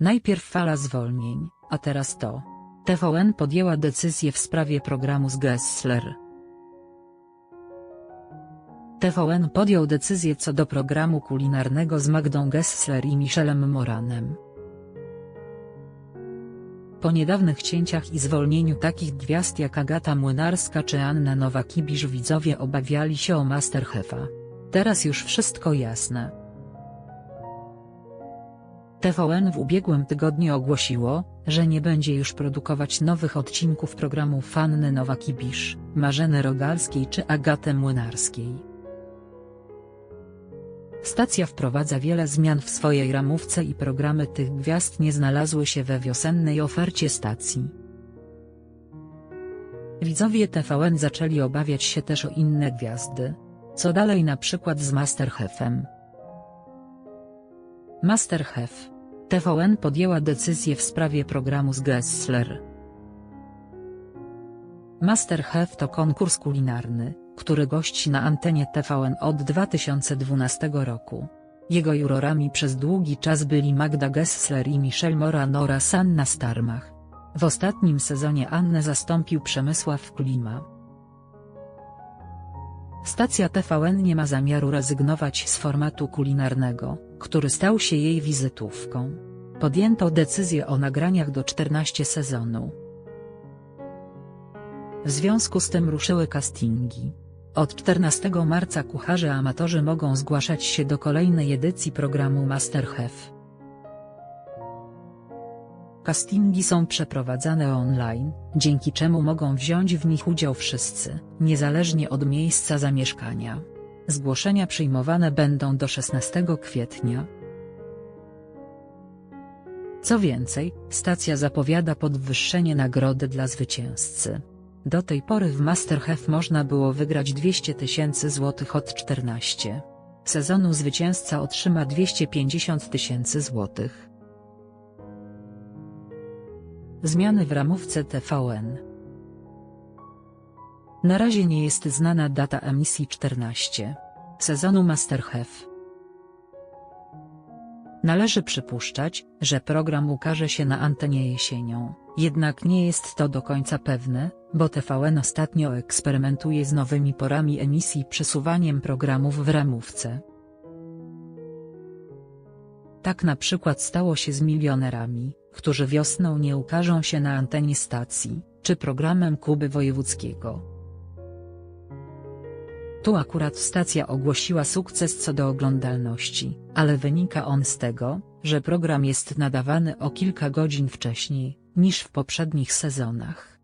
Najpierw fala zwolnień, a teraz to. TVN podjęła decyzję w sprawie programu z Gessler. TVN podjął decyzję co do programu kulinarnego z Magdą Gessler i Michelem Moranem. Po niedawnych cięciach i zwolnieniu takich gwiazd jak Agata Młynarska czy Anna Nowak-Ibisz widzowie obawiali się o Masterchefa. Teraz już wszystko jasne. TVN w ubiegłym tygodniu ogłosiło, że nie będzie już produkować nowych odcinków programu Fanny Nowak-Ibisz, Marzeny Rogalskiej czy Agaty Młynarskiej. Stacja wprowadza wiele zmian w swojej ramówce i programy tych gwiazd nie znalazły się we wiosennej ofercie stacji. Widzowie TVN zaczęli obawiać się też o inne gwiazdy. Co dalej na przykład z Masterchefem? Masterchef. TVN podjęła decyzję w sprawie programu z Gessler. Masterchef to konkurs kulinarny, który gości na antenie TVN od 2012 roku. Jego jurorami przez długi czas byli Magda Gessler i Michelle Moran oraz Anna Starmach. W ostatnim sezonie Annę zastąpił Przemysław Klima. Stacja TVN nie ma zamiaru rezygnować z formatu kulinarnego, który stał się jej wizytówką. Podjęto decyzję o nagraniach do 14 sezonu. W związku z tym ruszyły castingi. Od 14 marca kucharze amatorzy mogą zgłaszać się do kolejnej edycji programu Masterchef. Castingi są przeprowadzane online, dzięki czemu mogą wziąć w nich udział wszyscy, niezależnie od miejsca zamieszkania. Zgłoszenia przyjmowane będą do 16 kwietnia. Co więcej, stacja zapowiada podwyższenie nagrody dla zwycięzcy. Do tej pory w Masterchef można było wygrać 200 tysięcy złotych od 14 sezonu zwycięzca otrzyma 250 tysięcy złotych. Zmiany w ramówce TVN Na razie nie jest znana data emisji 14 sezonu Masterchef. Należy przypuszczać, że program ukaże się na antenie jesienią, jednak nie jest to do końca pewne, bo TVN ostatnio eksperymentuje z nowymi porami emisji przesuwaniem programów w ramówce. Tak na przykład stało się z milionerami, którzy wiosną nie ukażą się na antenie stacji, czy programem Kuby Wojewódzkiego. Tu akurat stacja ogłosiła sukces co do oglądalności, ale wynika on z tego, że program jest nadawany o kilka godzin wcześniej, niż w poprzednich sezonach.